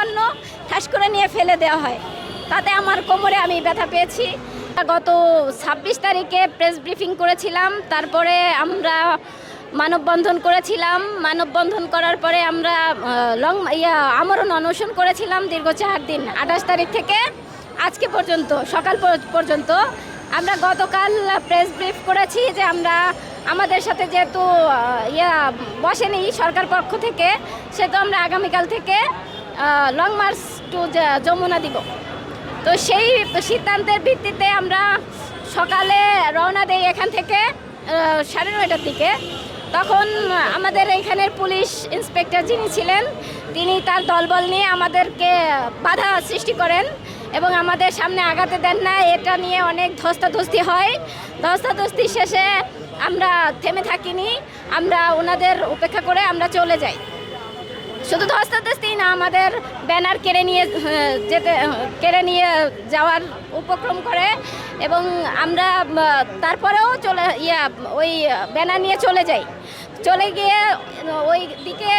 পণ্য ঠাস করে নিয়ে ফেলে দেওয়া হয়। তাতে আমার কোমরে আমি ব্যথা পেয়েছি। গত ছাব্বিশ তারিখে প্রেস ব্রিফিং করেছিলাম। তারপরে আমরা মানববন্ধন করেছিলাম। মানববন্ধন করার পরে আমরা লং ইয়া, আমরণ অনশন করেছিলাম দীর্ঘ চার দিন। আঠাশ তারিখ থেকে আজকে পর্যন্ত, সকাল পর- পর্যন্ত আমরা গতকাল প্রেস ব্রিফ করেছি যে আমরা আমাদের সাথে যেহেতু ইয়া, বসেনি সরকার পক্ষ থেকে, সেহেতু আমরা আগামীকাল থেকে লং মার্চ টু যমুনা দিব। তো সেই সিদ্ধান্তের ভিত্তিতে আমরা সকালে রওনা দেই এখান থেকে সাড়ে নয়টার দিকে। তখন আমাদের এখানের পুলিশ ইন্সপেক্টর যিনি ছিলেন, তিনি তার দলবল নিয়ে আমাদেরকে বাধা সৃষ্টি করেন এবং আমাদের সামনে আগাতে দেন না। এটা নিয়ে অনেক ধস্তাধস্তি হয়। ধস্তাধস্তি শেষে আমরা থেমে থাকিনি। আমরা ওনাদের উপেক্ষা করে আমরা চলে যাই। শুধু ধস্তাধস্তি না, আমাদের ব্যানার কেড়ে নিয়ে যেতে কেড়ে নিয়ে যাওয়ার উপক্রম করে এবং আমরা তারপরেও চলে, ইয়া, ওই ব্যানার নিয়ে চলে যাই। চলে গিয়ে ওই দিকে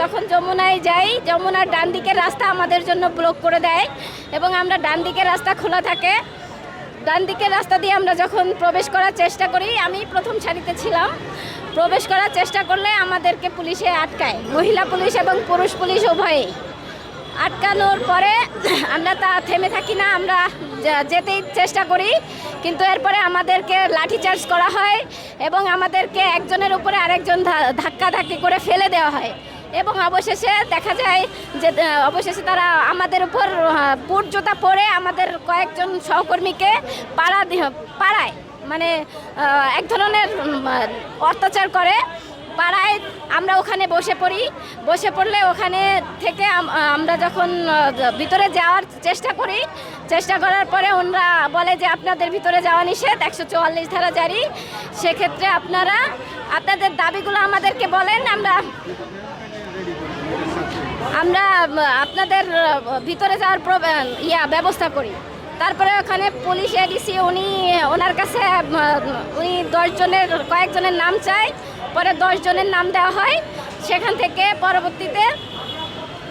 যখন যমুনায় যাই, যমুনার ডান দিকের রাস্তা আমাদের জন্য ব্লক করে দেয় এবং আমরা ডান দিকের রাস্তা খোলা থাকে। ডান দিকের রাস্তা দিয়ে আমরা যখন প্রবেশ করার চেষ্টা করি, আমি প্রথম সারিতে ছিলাম। প্রবেশ করার চেষ্টা করলে আমাদেরকে পুলিশে আটকায়। মহিলা পুলিশ এবং পুরুষ পুলিশ উভয়েই। আটকানোর পরে আমরা তা থেমে থাকি না, আমরা যেতেই চেষ্টা করি। কিন্তু এরপরে আমাদেরকে লাঠিচার্জ করা হয় এবং আমাদেরকে একজনের উপরে আরেকজন ধাক্কাধাক্কি করে ফেলে দেওয়া হয়। এবং অবশেষে দেখা যায় যে অবশেষে তারা আমাদের উপর বুট জুতা পরে আমাদের কয়েকজন সহকর্মীকে পাড়া পাড়ায় মানে এক ধরনের অত্যাচার করে। পাড়ায় আমরা ওখানে বসে পড়ি। বসে পড়লে ওখানে থেকে আমরা যখন ভিতরে যাওয়ার চেষ্টা করি, চেষ্টা করার পরে ওনারা বলে যে, আপনাদের ভিতরে যাওয়া নিষেধ, একশো চুয়াল্লিশ ধারা জারি। সেক্ষেত্রে আপনারা, আপনাদের দাবিগুলো আমাদেরকে বলেন, আমরা আমরা আপনাদের ভিতরে যাওয়ার ইয়া, ব্যবস্থা করি। তারপরে ওখানে পুলিশ এডিসি, উনি, ওনার কাছে উনি দশজনের, কয়েকজনের নাম চাই। পরে দশজনের নাম দেওয়া হয়। সেখান থেকে পরবর্তীতে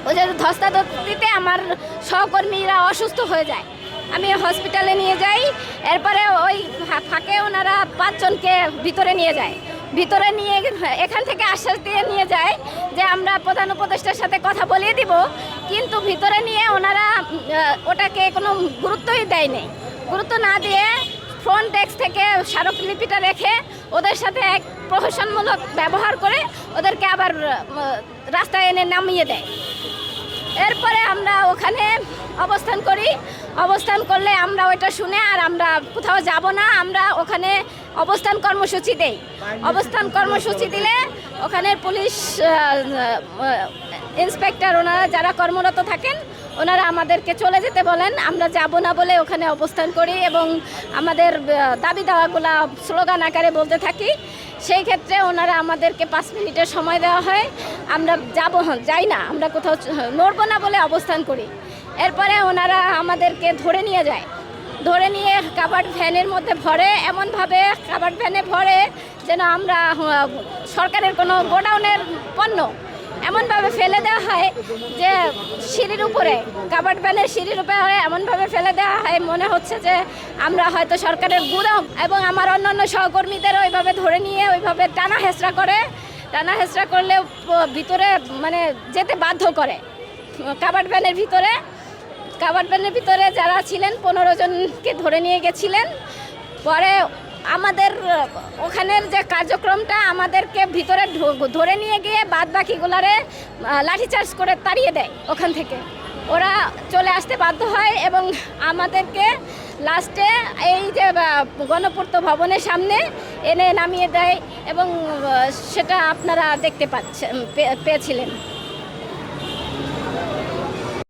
ওই যে ধস্তাধস্তিতে আমার সহকর্মীরা অসুস্থ হয়ে যায়। আমি হসপিটালে নিয়ে যাই। এরপরে ওই ফাঁকে ওনারা পাঁচজনকে ভিতরে নিয়ে যায়। ভিতরে নিয়ে এখান থেকে আশ্বাস দিয়ে নিয়ে যায় যে আমরা প্রধান উপদেষ্টার সাথে কথা বলিয়ে দিব। কিন্তু ভিতরে নিয়ে ওনারা ওটাকে কোনো গুরুত্বই দেয়নি। গুরুত্ব না দিয়ে ফ্রন্ট ডেস্ক থেকে স্মারকলিপিটা রেখে ওদের সাথে এক প্রহসনমূলক ব্যবহার করে ওদেরকে আবার রাস্তায় এনে নামিয়ে দেয়। এরপরে আমরা ওখানে অবস্থান করি। অবস্থান করলে আমরা ওইটা শুনে আর আমরা কোথাও যাব না। আমরা ওখানে অবস্থান কর্মসূচি দেই। অবস্থান কর্মসূচি দিলে ওখানের পুলিশ ইন্সপেক্টর ওনারা যারা কর্মরত থাকেন, ওনারা আমাদেরকে চলে যেতে বলেন। আমরা যাব না বলে ওখানে অবস্থান করি এবং আমাদের দাবি দাওয়াগুলা স্লোগান আকারে বলতে থাকি। সেই ক্ষেত্রে ওনারা আমাদেরকে পাঁচ মিনিটের সময় দেওয়া হয়। আমরা যাব যাই না, আমরা কোথাও নড়বো না বলে অবস্থান করি। এরপরে ওনারা আমাদেরকে ধরে নিয়ে যায়। ধরে নিয়ে কাবার্ড ভ্যানের মধ্যে ভরে, এমনভাবে কাবার্ড ভ্যানে ভরে যেন আমরা সরকারের কোনো গোডাউনের পণ্য এমনভাবে ফেলে দেওয়া হয় যে সিঁড়ির উপরে কাবার্ড ভ্যানের সিঁড়ির উপরে এমনভাবে ফেলে দেওয়া হয়। মনে হচ্ছে যে আমরা হয়তো সরকারের গুদাম এবং আমার অন্যান্য সহকর্মীদেরও ওইভাবে ধরে নিয়ে ওইভাবে টানা হেঁচড়া করে, টানা হেঁচড়া করলে ভিতরে মানে যেতে বাধ্য করে। কাবার্ড ভ্যানের ভিতরে কাবার্ড ভ্যানের ভিতরে যারা ছিলেন, পনেরো জনকে ধরে নিয়ে গেছিলেন। পরে আমাদের, ওখানের যে কার্যক্রমটা, আমাদেরকে ভিতরে ধরে নিয়ে গিয়ে বাদ বাকিগুলারে লাঠিচার্জ করে তাড়িয়ে দেয় ওখান থেকে। ওরা চলে আসতে বাধ্য হয় এবং আমাদেরকে লাস্টে এই যে গণপূর্ত ভবনের সামনে এনে নামিয়ে দেয় এবং সেটা আপনারা দেখতে পাচ্ছেন পেয়েছিলেন।